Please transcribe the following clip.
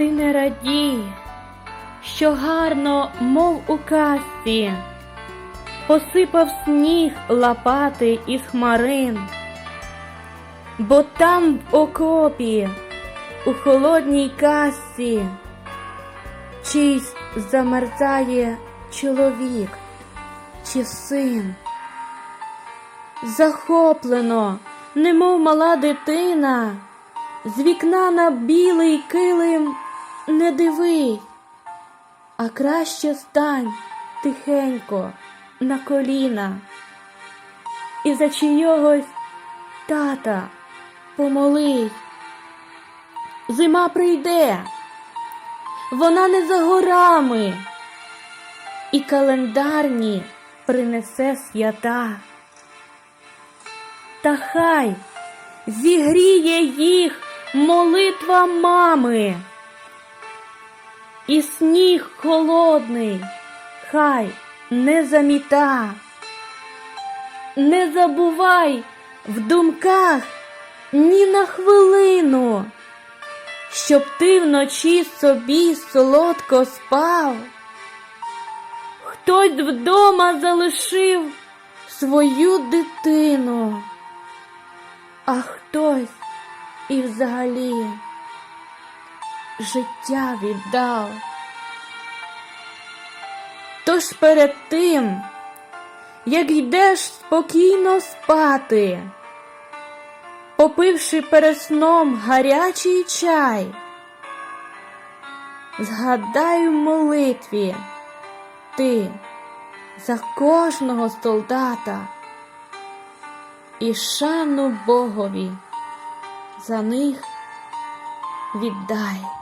ти не радій, що гарно, мов у казці, посипав сніг лопати із хмарин, бо там в окопі, у холодній касці, чийсь замерзає чоловік чи син. Захоплено, немов мала дитина, з вікна на білий килим не дивись, а краще стань тихенько на коліна і за чийогось тата помолись. Зима прийде, вона не за горами, і календарні принесе свята. Та хай зігріє їх молитва мами. І сніг холодний, хай не заміта. Не забувай в думках ні на хвилину, щоб ти вночі собі солодко спав. Хтось вдома залишив свою дитину а хтось і взагалі життя віддав. Тож перед тим, як йдеш спокійно спати, попивши перед сном гарячий чай, згадай в молитві ти за кожного солдата і шану Богові за них віддай.